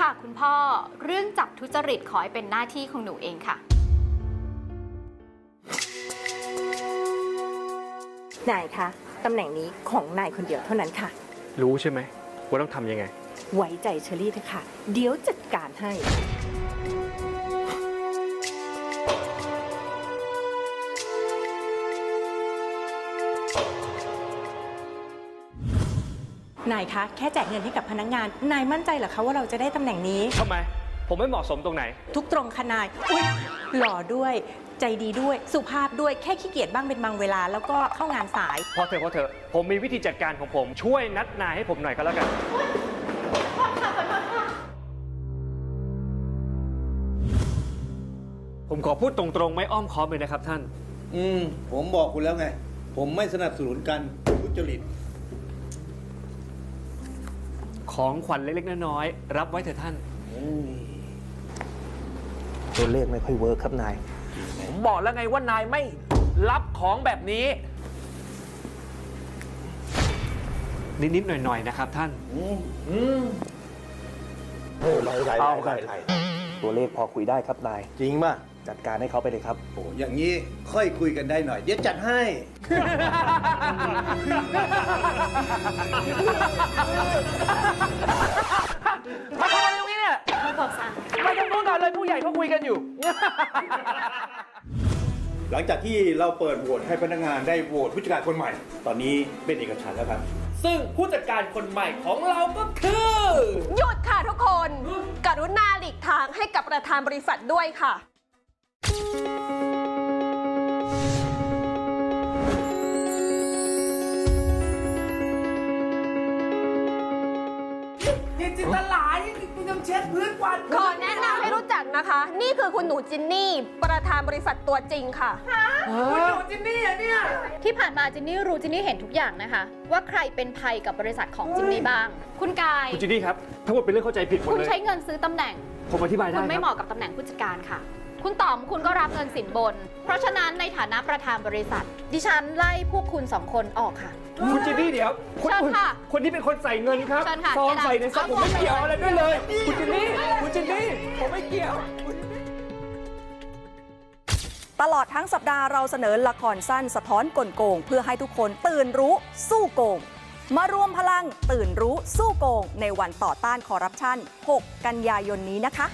ค่ะคุณพ่อเรื่องจับทุจริตขอให้เป็นหน้าที่ของหนูเองค่ะ นายคะตำแหน่งนี้ของนายคนเดียวเท่านั้นค่ะ รู้ใช่ไหมว่าต้องทำยังไง ไว้ใจเชอรี่เถอะค่ะ เดี๋ยวจัดการให้ นายคะแค่แจกเงินให้กับพนักงาน นายมั่นใจเหรอคะว่าเราจะได้ตำแหน่งนี้ ทำไม ผมไม่เหมาะสมตรงไหน ทุกตรงค่ะนายอุ๊ยหล่อด้วย ใจดีด้วยสุภาพด้วยแค่ขี้เกียจบ้างเป็นบางเวลา แล้วก็เข้างานสาย พอเถอะพอเถอะผมมีวิธีจัดการของผมช่วยนัดนายให้ผมหน่อยก็แล้วกัน ผมขอพูดตรงๆ ไม่อ้อมค้อมเลยนะครับท่าน อืม ผมบอกคุณแล้วไง ผมไม่สนับสนุนการทุจริต ของขวัญเล็กๆน้อยๆรับไว้เถอะท่าน ตัวเลขไม่ค่อยเวิร์คครับนาย ผมบอกแล้วไงว่านายไม่รับของแบบนี้ นิดๆหน่อยๆนะครับท่านเอาครับตัวเลขพอคุยได้ครับนาย จริงป่ะจัดการให้เขาไปเลยครับ โอ้อย่างนี้ค่อยคุยกันได้หน่อย เดี๋ยวจัดให้ ยกันอยู่ หลังจากที่เราเปิดโหวตให้พนักงานได้โหวตผู้จัดการคนใหม่ ตอนนี้เป็นเอกฉันท์แล้วครับ ซึ่งผู้จัดการคนใหม่ของเราก็คือ หยุดค่ะทุกคน กรุณาหลีกทางให้กับประธานบริษัทด้วยค่ะ นี่จินตลายนี่ยังเช็ดพื้นกวาดขอแนะนำให้รู้จักนะคะ นี่คือคุณหนูจินนี่ ประธานบริษัทตัวจริงค่ะ คุณอยู่จินนี่อะเนี่ย ที่ผ่านมาจินนี่รู้จินนี่เห็นทุกอย่างนะคะ ว่าใครเป็นภัยกับบริษัทของจินนี่บ้าง คุณกาย คุณจินนี่ครับทั้งหมดเป็นเรื่องเข้าใจผิดหมดคุณเลยใช้เงินซื้อตำแหน่ง ผมอธิบายได้คุณไม่คเหรับ มาะกับตำแหน่งผู้จัดการค่ะ คุณต๋อมคุณก็รับเงินสินบน เพราะฉะนั้นในฐานะประธานบริษัท ดิฉันไล่พวกคุณสองคนออกค่ะ คุณจินนี่เดี๋ยวคุณเชิญค่ะคนที่เป็นคนใส่เงินครับเชิญค่ะซองเชิญค่ะใส่ในซองผมไม่เกี่ยวอะไรด้วยเลย คุณจินนี่คุณจินนี่ผมไม่เกี่ยวตลอดทั้งสัปดาห์เราเสนอละครสั้นสะท้อนกลโกง เพื่อให้ทุกคนตื่นรู้สู้โกง มารวมพลังตื่นรู้สู้โกง ในวันต่อต้านคอร์รัปชัน 6 กันยายนนี้นะคะ